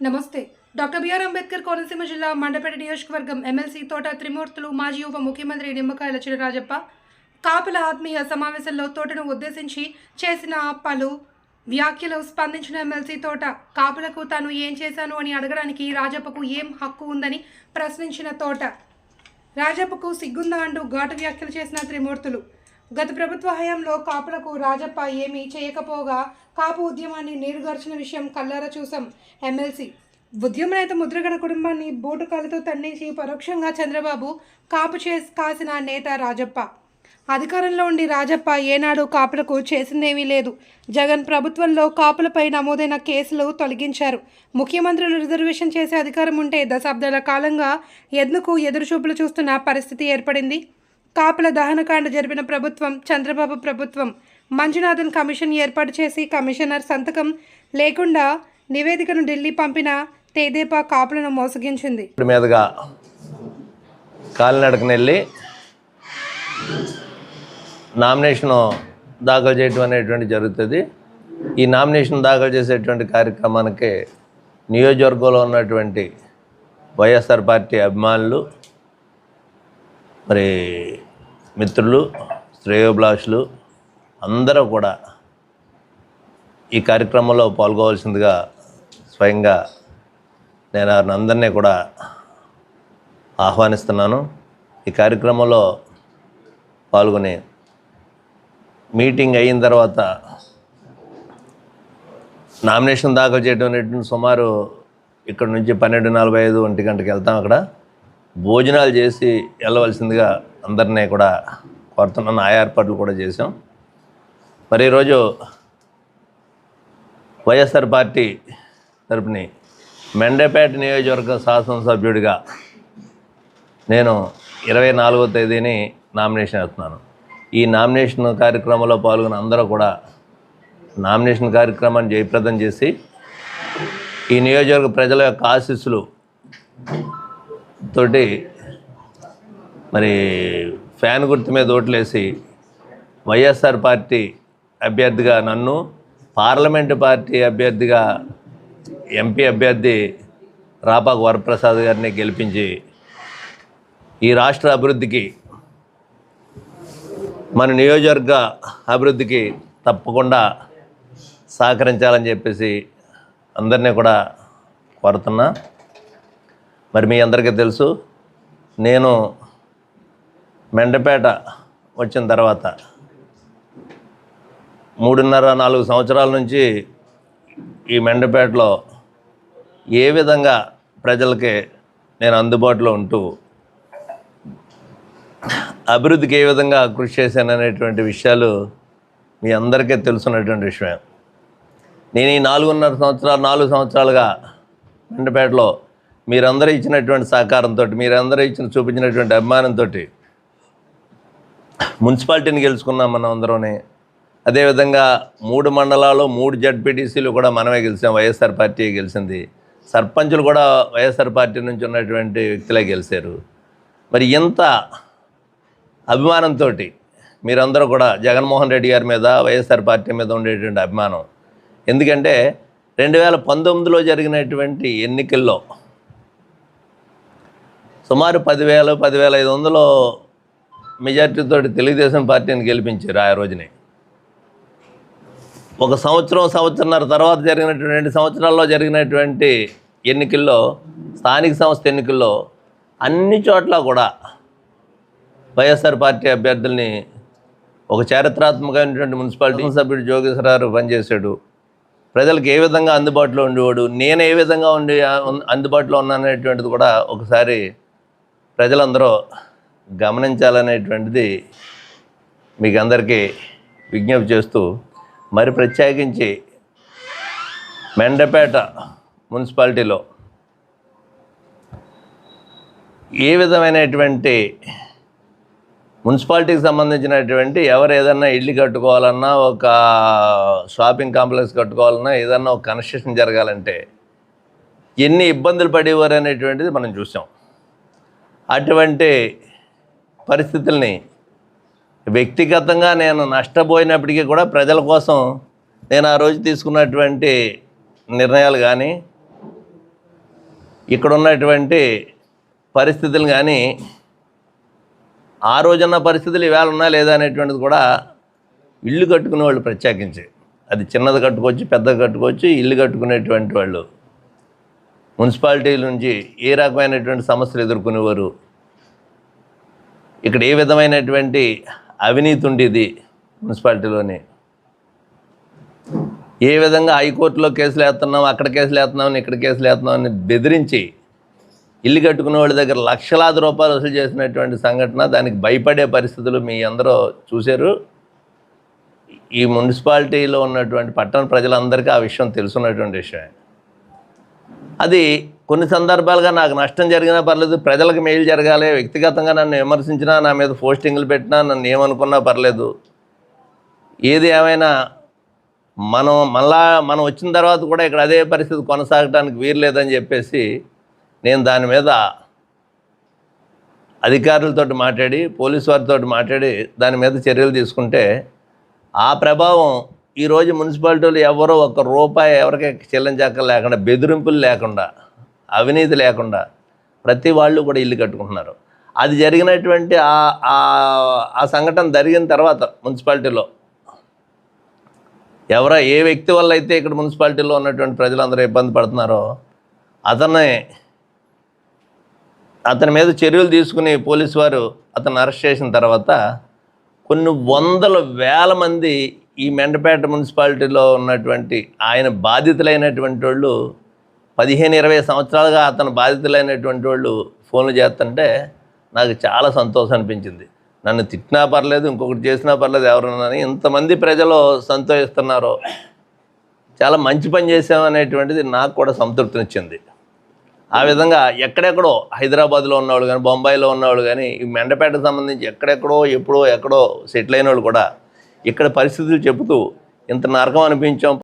నమస్తే. Doctor BR Ambedkar Konaseema జిల్లా మండపేట నియోజకవర్గం ఎమ్మెల్సీ తోట త్రిమూర్తులు మాజీ ఉప ముఖ్యమంత్రి నిమ్మకాయల చినరాజప్ప కాపుల ఆత్మీయ సమావేశంలో తోటను ఉద్దేశించి చేసిన పలు వ్యాఖ్యలు స్పందించిన ఎమ్మెల్సీ తోట కాపులకు తాను ఏం చేశాను అని అడగడానికి రాజప్పకు ఏం హక్కు ఉందని ప్రశ్నించిన తోట. రాజప్పకు సిగ్గుందా అంటూ ఘాటు వ్యాఖ్యలు చేసిన త్రిమూర్తులు. గత ప్రభుత్వ హయాంలో కాపులకు రాజప్ప ఏమీ చేయకపోగా కాపు ఉద్యమాన్ని నీరుగార్చిన విషయం కల్లారా చూసాం ఎమ్మెల్సీ ఉద్యమ నేత ముద్రగడ కుటుంబాన్ని బోటుకాలతో తండించి పరోక్షంగా చంద్రబాబు కాపు చేసి కాసిన నేత రాజప్ప. అధికారంలో ఉండి రాజప్ప ఏనాడు కాపులకు చేసిందేమీ లేదు. జగన్ ప్రభుత్వంలో కాపులపై నమోదైన కేసులు తొలగించారు. ముఖ్యమంత్రులు రిజర్వేషన్ చేసే అధికారం ఉంటే దశాబ్దాల కాలంగా ఎందుకు ఎదురుచూపులు చూస్తున్న పరిస్థితి ఏర్పడింది. కాపుల దహనకాండ జరిపిన ప్రభుత్వం చంద్రబాబు ప్రభుత్వం మంజునాథన్ కమిషన్ ఏర్పాటు చేసి కమిషనర్ సంతకం లేకుండా నివేదికను ఢిల్లీ పంపిన తేదేపా కాపులను మోసగించింది. మీదుగా కాలినడకన వెళ్ళి నామినేషన్ దాఖలు చేయడం అనేటువంటి జరుగుతుంది. ఈ నామినేషన్ దాఖలు చేసేటువంటి కార్యక్రమానికి నియోజకవర్గంలో ఉన్నటువంటి వైఎస్ఆర్ పార్టీ అభిమానులు మరి మిత్రులు శ్రేయోభిలాషులు అందరూ కూడా ఈ కార్యక్రమంలో పాల్గొవలసిందిగా స్వయంగా నేను వారిని అందరినీ కూడా ఆహ్వానిస్తున్నాను. ఈ కార్యక్రమంలో పాల్గొని మీటింగ్ అయిన తర్వాత నామినేషన్ దాఖలు చేయడం అనేటువంటి సుమారు ఇక్కడ నుంచి పన్నెండు నలభై ఐదు ఒంటి గంటకి వెళ్తాం అక్కడ. భోజనాలు చేసి వెళ్ళవలసిందిగా అందరినీ కూడా కోరుతున్నాను. ఆ ఏర్పాట్లు కూడా చేసాం మరి ఈరోజు వైఎస్ఆర్ పార్టీ తరపుని మెండపేట నియోజకవర్గ శాసనసభ్యుడిగా నేను ఇరవై నాలుగో తేదీని నామినేషన్ వేస్తున్నాను. ఈ నామినేషన్ కార్యక్రమంలో పాల్గొన్న అందరూ కూడా నామినేషన్ కార్యక్రమాన్ని జయప్రదం చేసి ఈ నియోజకవర్గ ప్రజల యొక్క ఆశీస్సులు తోటి మరి ఫ్యాన్ గుర్తు మీద ఓట్లేసి వైఎస్ఆర్ పార్టీ అభ్యర్థిగా నన్ను పార్లమెంటు పార్టీ అభ్యర్థిగా ఎంపీ అభ్యర్థి రాపాకు వరప్రసాద్ గారిని గెలిపించి ఈ రాష్ట్ర అభివృద్ధికి మన నియోజకవర్గ అభివృద్ధికి తప్పకుండా సహకరించాలని చెప్పేసి అందరినీ కూడా కోరుతున్నా. మరి మీ అందరికీ తెలుసు నేను మెండపేట వచ్చిన తర్వాత మూడున్నర నాలుగు సంవత్సరాల నుంచి ఈ మెండపేటలో ఏ విధంగా ప్రజలకి నేను అందుబాటులో ఉంటూ అభివృద్ధికి ఏ విధంగా కృషి చేశాను అనేటువంటి విషయాలు మీ అందరికీ తెలుసున్నటువంటి విషయం. నేను ఈ నాలుగున్నర సంవత్సరాలు నాలుగు సంవత్సరాలుగా మెండపేటలో మీరందరూ ఇచ్చినటువంటి సహకారంతో మీరందరూ ఇచ్చిన చూపించినటువంటి అభిమానంతో మున్సిపాలిటీని గెలుచుకున్నాం మనం అందరూనే. అదేవిధంగా మూడు మండలాలు మూడు జడ్పీటీసీలు కూడా మనమే గెలిచాం వైఎస్ఆర్ పార్టీ గెలిచింది. సర్పంచులు కూడా వైఎస్ఆర్ పార్టీ నుంచి ఉన్నటువంటి వ్యక్తులే గెలిచారు. మరి ఇంత అభిమానంతో మీరందరూ కూడా జగన్మోహన్ రెడ్డి గారి మీద వైఎస్ఆర్ పార్టీ మీద ఉండేటువంటి అభిమానం. ఎందుకంటే రెండు వేల పంతొమ్మిదిలో జరిగినటువంటి ఎన్నికల్లో సుమారు పదివేలు పదివేల ఐదు వందలు మెజార్టీతో తెలుగుదేశం పార్టీని గెలిపించారు ఆ రోజునే. ఒక సంవత్సరం సంవత్సరంన్నర తర్వాత జరిగినటువంటి సంవత్సరాల్లో జరిగినటువంటి ఎన్నికల్లో స్థానిక సంస్థ ఎన్నికల్లో అన్ని చోట్ల కూడా వైఎస్ఆర్ పార్టీ అభ్యర్థుల్ని ఒక చారిత్రాత్మకమైనటువంటి మున్సిపాలిటీ సభ్యుడు జోగేశ్వరరావు పనిచేశాడు. ప్రజలకు ఏ విధంగా అందుబాటులో ఉండేవాడు నేను ఏ విధంగా ఉండి అందుబాటులో ఉన్నాననేటువంటిది కూడా ఒకసారి ప్రజలందరూ గమనించాలనేటువంటిది మీకు అందరికీ విజ్ఞప్తి చేస్తూ మరి ప్రత్యేకించి మెండపేట మున్సిపాలిటీలో ఏ విధమైనటువంటి మున్సిపాలిటీకి సంబంధించినటువంటి ఎవరు ఏదన్నా ఇల్లు కట్టుకోవాలన్నా ఒక షాపింగ్ కాంప్లెక్స్ కట్టుకోవాలన్నా ఏదన్నా ఒక కన్స్ట్రక్షన్ జరగాలంటే ఎన్ని ఇబ్బందులు పడేవారు అనేటువంటిది మనం చూసాం. అటువంటి పరిస్థితుల్ని వ్యక్తిగతంగా నేను నష్టపోయినప్పటికీ కూడా ప్రజల కోసం నేను ఆ రోజు తీసుకున్నటువంటి నిర్ణయాలు కానీ ఇక్కడ ఉన్నటువంటి పరిస్థితులు కానీ ఆ రోజున్న పరిస్థితులు ఇవాళ ఉన్నా లేదా అనేటువంటిది కూడా ఇల్లు కట్టుకునే వాళ్ళు ప్రత్యేకించి. అది చిన్నది కట్టుకోవచ్చు పెద్దది కట్టుకోవచ్చు ఇల్లు కట్టుకునేటువంటి వాళ్ళు. మున్సిపాలిటీల నుంచి ఏ రకమైనటువంటి సమస్యలు ఎదుర్కొనేవారు? ఇక్కడ ఏ విధమైనటువంటి అవినీతి ఉండేది మున్సిపాలిటీలోని? ఏ విధంగా హైకోర్టులో కేసులు వేస్తున్నాం అక్కడ కేసులు వేస్తున్నాం ఇక్కడ కేసులు వేస్తున్నాం అని బెదిరించి ఇల్లు కట్టుకునే వాళ్ళ దగ్గర లక్షలాది రూపాయలు వసూలు చేసినటువంటి సంఘటన దానికి భయపడే పరిస్థితులు మీ అందరూ చూశారు. ఈ మున్సిపాలిటీలో ఉన్నటువంటి పట్టణ ప్రజలందరికీ ఆ విషయం తెలుసున్నటువంటి విషయం. అది కొన్ని సందర్భాలుగా నాకు నష్టం జరిగినా పర్లేదు ప్రజలకు మేలు జరగాలి వ్యక్తిగతంగా నన్ను విమర్శించినా నా మీద పోస్టింగ్లు పెట్టినా నన్ను ఏమనుకున్నా పర్లేదు. ఏది ఏమైనా మనం మళ్ళా మనం వచ్చిన తర్వాత కూడా ఇక్కడ అదే పరిస్థితి కొనసాగడానికి వీరలేదని చెప్పేసి నేను దాని మీద అధికారులతో మాట్లాడి పోలీసు వారితో మాట్లాడి దాని మీద చర్యలు తీసుకుంటే ఆ ప్రభావం ఈరోజు మున్సిపాలిటీలు ఎవరో ఒక రూపాయి ఎవరికి చెల్లించక లేకుండా బెదిరింపులు లేకుండా అవినీతి లేకుండా ప్రతి వాళ్ళు కూడా ఇల్లు కట్టుకుంటున్నారు. అది జరిగినటువంటి ఆ- ఆ సంఘటన జరిగిన తర్వాత మున్సిపాలిటీలో ఎవరో ఏ వ్యక్తి వల్ల అయితే ఇక్కడ మున్సిపాలిటీలో ఉన్నటువంటి ప్రజలందరూ ఇబ్బంది పడుతున్నారో అతన్ని అతని మీద చర్యలు తీసుకుని పోలీసు వారు అతను అరెస్ట్ చేసిన తర్వాత కొన్ని వందల వేల మంది ఈ మెండపేట మున్సిపాలిటీలో ఉన్నటువంటి ఆయన బాధితులైనటువంటి వాళ్ళు పదిహేను ఇరవై సంవత్సరాలుగా అతను బాధితులైనటువంటి వాళ్ళు ఫోన్లు చేస్తుంటే నాకు చాలా సంతోషం అనిపించింది. నన్ను తిట్టినా పర్లేదు ఇంకొకటి చేసినా పర్లేదు ఎవరన్నా ఇంతమంది ప్రజలు సంతోషిస్తున్నారో చాలా మంచి పని చేసామనేటువంటిది నాకు కూడా సంతృప్తినిచ్చింది ఆ విధంగా ఎక్కడెక్కడో హైదరాబాద్లో ఉన్నవాళ్ళు కానీ బొంబాయిలో ఉన్నవాళ్ళు కానీ ఈ మెండపేటకు సంబంధించి ఎక్కడెక్కడో ఎప్పుడో ఎక్కడో సెటిల్ అయిన వాళ్ళు కూడా ఇక్కడ పరిస్థితులు చెబుతూ ఇంత నరకం అనిపించాం.